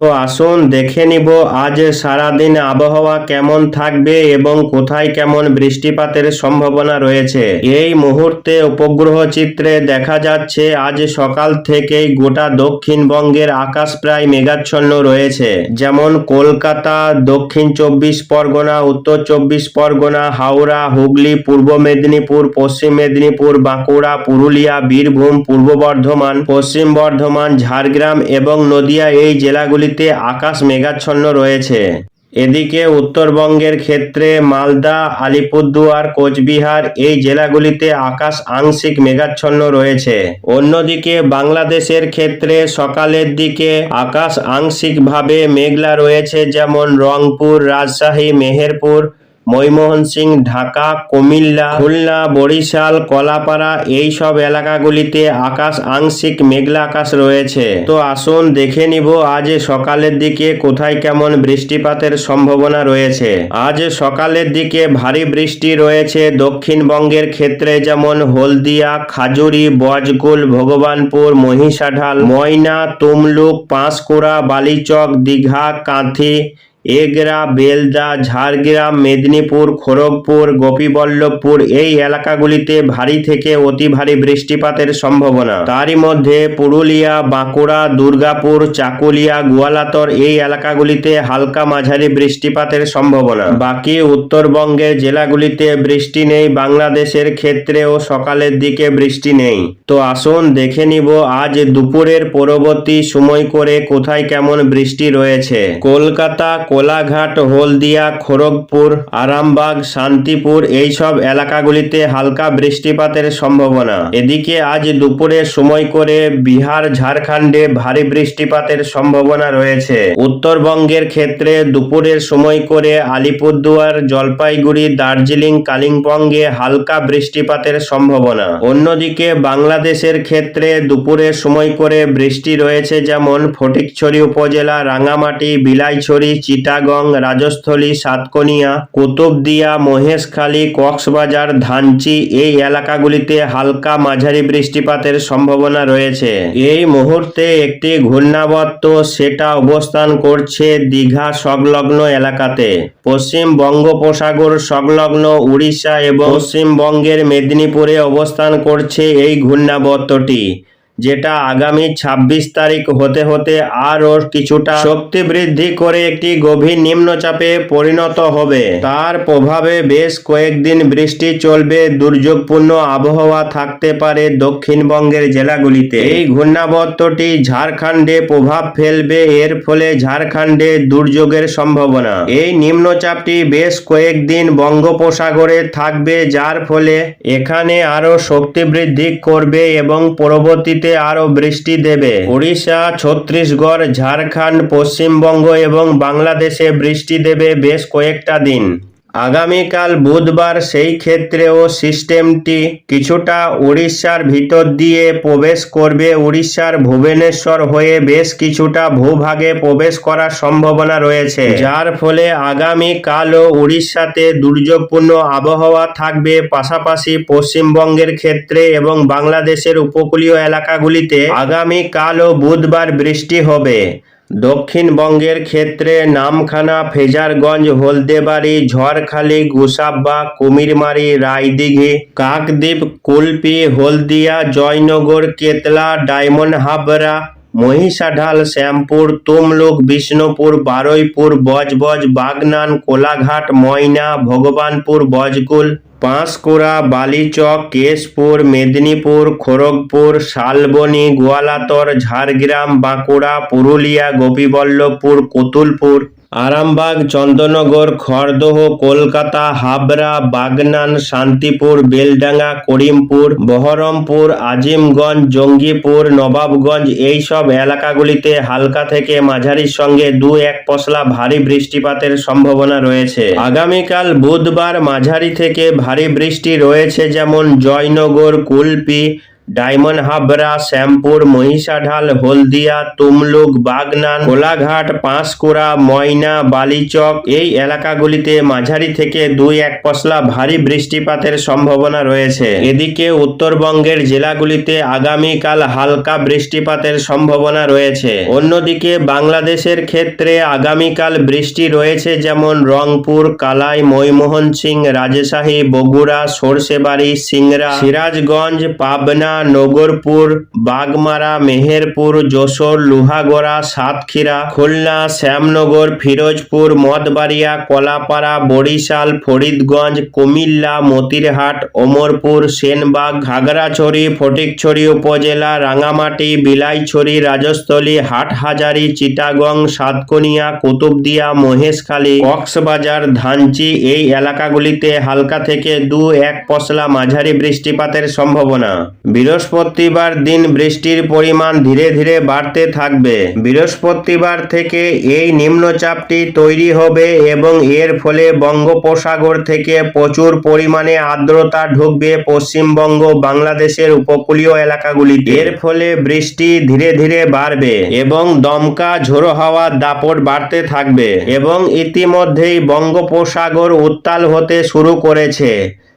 তো আসুন দেখে নিব, আজ সারাদিন আবহাওয়া কেমন থাকবে এবং কোথায় কেমন বৃষ্টিপাতের সম্ভাবনা রয়েছে? এই মুহূর্তে উপগ্রহ চিত্রে দেখা যাচ্ছে, আজ সকাল থেকেই গোটা দক্ষিণবঙ্গের আকাশ প্রায় মেঘাচ্ছন্ন রয়েছে। যেমন কলকাতা, দক্ষিণ চব্বিশ পরগনা, উত্তর চব্বিশ পরগনা, হাওড়া, হুগলি, পূর্ব মেদিনীপুর, পশ্চিম মেদিনীপুর, বাঁকুড়া, পুরুলিয়া, বীরভূম, পূর্ব বর্ধমান, পশ্চিম বর্ধমান, ঝাড়গ্রাম এবং নদিয়া এই জেলাগুলিতে আকাশ মেঘাচ্ছন্ন রয়েছে। এদিকে উত্তরবঙ্গের ক্ষেত্রে মালদা, আলিপুরদুয়ার, কোচবিহার এই জেলাগুলিতে আকাশ আংশিক মেঘাচ্ছন্ন রয়েছে। অন্যদিকে বাংলাদেশের ক্ষেত্রে সকালের দিকে আকাশ আংশিকভাবে মেঘলা রয়েছে, যেমন রংপুর, রাজশাহী, মেহেরপুর ময়মোহন সিং, ঢাকা, কুমিল্লা, খুলনা, বরিশাল, কলাপাড়া এই সব এলাকাগুলিতে আকাশ আংশিক মেঘলা আকাশ রয়েছে। তো আসুন দেখে নিব আজ সকালের দিকে কোথায় কেমন বৃষ্টিপাতের সম্ভাবনা রয়েছে। আজ সকালের দিকে ভারী বৃষ্টি রয়েছে দক্ষিণবঙ্গের ক্ষেত্রে যেমন হলদিয়া, খাজুরি, বজগুল, ভগবানপুর, মহিষাঢাল, ময়না, তুমলুক, পাঁশকুড়া, বালিচক, দীঘা, কাঁথি এগরা, বেলদা, ঝাড়গ্রাম, মেদিনীপুর, খড়গপুর, গোপীবল্লভপুর এই এলাকাগুলিতে ভারী থেকে অতি ভারী বৃষ্টিপাতের সম্ভাবনা। তারই মধ্যে পুরুলিয়া, বাঁকুড়া, দুর্গাপুর, চাকুলিয়া, গোয়ালাতর এই এলাকাগুলিতে হালকা মাঝারি বৃষ্টিপাতের সম্ভাবনা। বাকি উত্তরবঙ্গের জেলাগুলিতে বৃষ্টি নেই, বাংলাদেশের ক্ষেত্রেও সকালের দিকে বৃষ্টি নেই। তো আসুন দেখে নিব আজ দুপুরের পরবর্তী সময় করে কোথায় কেমন বৃষ্টি রয়েছে। কলকাতা কোলাঘাট হলদিয়া, খড়গপুর, আরামবাগ, শান্তিপুর এই সব এলাকাগুলিতে হালকা বৃষ্টিপাতের সম্ভাবনা। এদিকে আজ দুপুরে সময় করে বিহার, ঝাড়খণ্ডে ভারী বৃষ্টিপাতের সম্ভাবনা রয়েছে। উত্তরবঙ্গের ক্ষেত্রে দুপুরের সময় করে আলিপুরদুয়ার, জলপাইগুড়ি, দার্জিলিং, কালিম্পংয়ে হালকা বৃষ্টিপাতের সম্ভাবনা। অন্যদিকে বাংলাদেশের ক্ষেত্রে দুপুরের সময় করে বৃষ্টি রয়েছে যেমন ফটিকছড়ি উপজেলা, রাঙামাটি, বিলাইছড়ি চিটাগং, রাজস্থলী, সাতকনিয়া, কুতুবদিয়া, মহেশখালী, কক্সবাজার, ধানচি এই এলাকাগুলিতে হালকা মাঝারি বৃষ্টিপাতের সম্ভাবনা রয়েছে। এই মুহূর্তে একটি ঘূর্ণাবর্ত সেটা অবস্থান করছে দীঘা সংলগ্ন এলাকাতে। পশ্চিম বঙ্গোপসাগর সংলগ্ন উড়িষ্যা এবং পশ্চিমবঙ্গের মেদিনীপুরে অবস্থান করছে এই ঘূর্ণাবর্তটি। যেটা আগামী ২৬ তারিখ হতে হতে আরও কিছুটা শক্তি বৃদ্ধি করে একটি গভীর নিম্নচাপে পরিণত হবে। তার প্রভাবে বেশ কয়েকদিন বৃষ্টি চলবে, দুর্যোগপূর্ণ আবহাওয়া থাকতে পারে দক্ষিণবঙ্গের জেলাগুলিতে। এই ঘূর্ণাবর্তটি ঝাড়খণ্ডে প্রভাব ফেলবে, এর ফলে ঝাড়খণ্ডে দুর্যোগের সম্ভাবনা। এই নিম্নচাপটি বেশ কয়েকদিন বঙ্গোপসাগরে থাকবে, যার ফলে এখানে আরও শক্তি বৃদ্ধি করবে এবং পরবর্তীতে আরও বৃষ্টি দেবে। উড়িষ্যা ছত্তিশগড় ঝাড়খণ্ড পশ্চিমবঙ্গ এবং বাংলাদেশে বৃষ্টি দেবে বেশ কয়েকটা দিন। আগামীকাল বুধবার সেই ক্ষেত্রেও সিস্টেমটি কিছুটা উড়িষ্যার ভিতর দিয়ে প্রবেশ করবে। উড়িষ্যার ভুবনেশ্বর হয়ে বেশ কিছুটা ভূভাগে প্রবেশ করার সম্ভাবনা রয়েছে। যার ফলে আগামী কালও উড়িষ্যাতে দুর্যোগপূর্ণ আবহাওয়া থাকবে। পাশাপাশি পশ্চিমবঙ্গের ক্ষেত্রে এবং বাংলাদেশের উপকূলীয় এলাকাগুলিতে আগামী কালও বুধবার বৃষ্টি হবে। দক্ষিণবঙ্গের ক্ষেত্রে নামখানা, ফেজারগঞ্জ, হলদেবাড়ি, ঝড়খালি, গুসাব্বা, কুমিরমারি, রায়দিঘি, কাকদ্বীপ, কুলপি, হলদিয়া, জয়নগর, কেতলা, ডায়মন্ড হাবরা মহিষাঢাল, শ্যামপুর, তুমলুক, বিষ্ণুপুর, বারুইপুর, বজবজ, বাগনান, কোলাঘাট, ময়না, ভগবানপুর বজকুল পাঁশকুড়া বালিচক কেশপুর মেদিনীপুর খড়গপুর শালবনি গোয়ালাতর ঝাড়গ্রাম বাঁকুড়া পুরুলিয়া গোপীবল্লভপুর কুতুলপুর। আরামবাগ, চন্দননগর, খড়দহ, কলকাতা, হাবড়া, বাগনান, শান্তিপুর, বেলডাঙ্গা, করিমপুর, বহরমপুর, আজিমগঞ্জ, জঙ্গিপুর, নবাবগঞ্জ এই সব এলাকাগুলিতে হালকা থেকে মাঝারির সঙ্গে দু এক পশলা ভারী বৃষ্টিপাতের সম্ভাবনা রয়েছে। আগামীকাল বুধবার মাঝারি থেকে ভারী বৃষ্টি রয়েছে যেমন জয়নগর, কুলপি ডায়মন্ড হাবড়া, শ্যামপুর, মহিষাঢাল, হলদিয়া, তুমলুক, বাগনান, কোলাঘাট, পাঁশকুড়া, ময়না, বালিচক এই এলাকাগুলিতে মাঝারি থেকে দুই এক পশলা ভারী বৃষ্টিপাতের সম্ভাবনা রয়েছে। এদিকে উত্তরবঙ্গের জেলাগুলিতে আগামীকাল হালকা বৃষ্টিপাতের সম্ভাবনা রয়েছে। অন্যদিকে বাংলাদেশের ক্ষেত্রে আগামীকাল বৃষ্টি রয়েছে যেমন রংপুর, কালাই ময়মোহন সিং রাজশাহী, বগুড়া, সরষেবাড়ি, সিংড়া, সিরাজগঞ্জ, পাবনা নগরপুর, বাগমারা, মেহেরপুর, যশোর, লুহাগড়া, সাতক্ষীরা, খুলনা, শ্যামনগর, ফিরোজপুর, মদবাড়িয়া, কলাপাড়া, বরিশাল, ফরিদগঞ্জ, কুমিল্লা, মতিরহাট, ওমরপুর, সেনবাগ খাগড়াছড়ি ফটিকছড়ি উপজেলা, রাঙামাটি, বিলাইছড়ি, রাজস্থলী, হাটহাজারি, চিটাগং, সাতকনিয়া, কুতুবদিয়া, মহেশখালী, কক্সবাজার, ধানচি এই এলাকাগুলিতে হালকা থেকে দু এক পশলা মাঝারি বৃষ্টিপাতের সম্ভাবনা। বৃহস্পতিবার দিন বৃষ্টির পরিমাণ ধীরে ধীরে বাড়তে থাকবে। বৃহস্পতিবার থেকে এই নিম্নচাপটি তৈরি হবে এবং এর ফলে বঙ্গোপসাগর থেকে প্রচুর পরিমাণে আর্দ্রতা ঢুকবে পশ্চিমবঙ্গ, বাংলাদেশের উপকূলীয় এলাকাগুলিতে। এর ফলে বৃষ্টি ধীরে ধীরে বাড়বে এবং দমকা, ঝোড়ো হাওয়ার দাপট বাড়তে থাকবে এবং ইতিমধ্যেই বঙ্গোপসাগর উত্তাল হতে শুরু করেছে।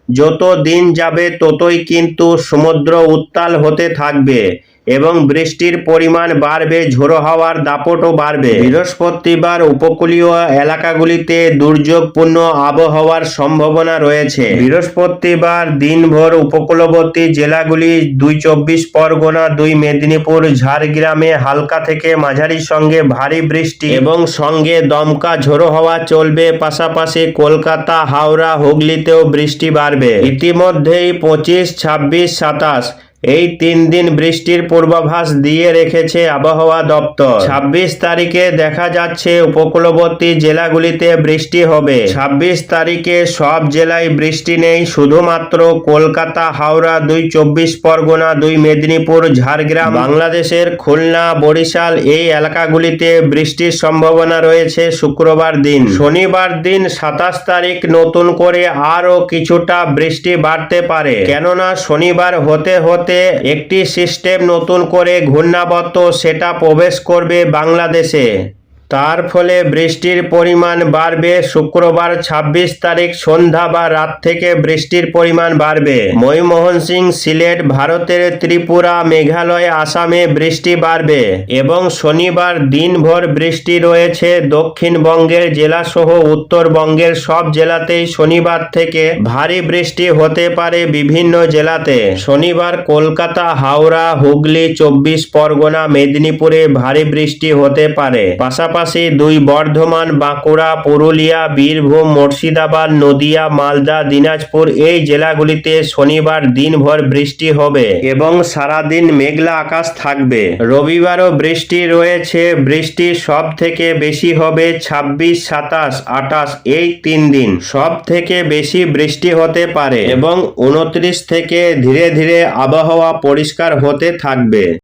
যত দিন যাবে ততই কিন্তু সমুদ্র উত্তাল হতে থাকবে। এবং বৃষ্টির পরিমাণ বাড়বে, ঝোড়ো হাওয়ার দাপটও বাড়বে। বৃহস্পতিবার উপকূলীয় এলাকাগুলিতে দুর্যোগপূর্ণ আবহাওয়ার সম্ভাবনা রয়েছে। বৃহস্পতিবার দিনভর উপকূলবর্তী জেলাগুলি দুই চব্বিশ পরগনা, দুই মেদিনীপুর, ঝাড়গ্রামে হালকা থেকে মাঝারি সঙ্গে ভারী বৃষ্টি এবং সঙ্গে দমকা ঝোড়ো হওয়া চলবে। পাশাপাশি কলকাতা, হাওড়া, হুগলিতেও বৃষ্টি বাড়বে। ইতিমধ্যেই পঁচিশ, ছাব্বিশ, সাতাশ এই তিন দিন বৃষ্টির পূর্বাভাস দিয়ে রেখেছে আবহাওয়া দপ্তর। ছাব্বিশ তারিখে দেখা যাচ্ছে উপকূলবর্তী জেলাগুলিতে বৃষ্টি হবে। ছাব্বিশ তারিখে সব জেলায় বৃষ্টি নেই, শুধুমাত্র কলকাতা, হাওড়া, দুই চব্বিশ পরগনা, দুই মেদিনীপুর, ঝাড়গ্রাম। বাংলাদেশের খুলনা, বরিশাল এই এলাকাগুলিতে বৃষ্টির সম্ভাবনা রয়েছে শুক্রবার দিন। শনিবার দিন সাতাশ তারিখ নতুন করে আরও কিছুটা বৃষ্টি বাড়তে পারে। কেননা শনিবার হতে হতে একটি সিস্টেম নতুন করে ঘূর্ণাবর্ত সেটা প্রবেশ করবে বাংলাদেশে। তার ফলে বৃষ্টির পরিমাণ বাড়বে শুক্রবার ২৬ তারিখ সন্ধ্যা বা রাত থেকে বৃষ্টির পরিমাণ বাড়বে। ময়মোহন সিং সিলেট ভারতের ত্রিপুরা, মেঘালয়, আসামে বৃষ্টি বাড়বে এবং শনিবার দিনভর বৃষ্টি রয়েছে দক্ষিণবঙ্গের জেলাসহ উত্তরবঙ্গের সব জেলাতেই। শনিবার থেকে ভারী বৃষ্টি হতে পারে বিভিন্ন জেলাতে। শনিবার কলকাতা, হাওড়া, হুগলি, চব্বিশ পরগনা, মেদিনীপুরে ভারী বৃষ্টি হতে পারে। পাশাপাশি দুই বর্ধমান, বাঁকুড়া, পুরুলিয়া, বীরভূম, মুর্শিদাবাদ, নদিয়া, মালদা, দিনাজপুর এই জেলাগুলিতে শনিবার দিনভর বৃষ্টি হবে এবং সারাদিন মেঘলা আকাশ থাকবে। রবিবারও বৃষ্টি রয়েছে। বৃষ্টি সব থেকে বেশি হবে ছাব্বিশ, সাতাশ, আঠাশ এই তিন দিন। সব থেকে বেশি বৃষ্টি হতে পারে এবং উনত্রিশ থেকে ধীরে ধীরে আবহাওয়া পরিষ্কার হতে থাকবে।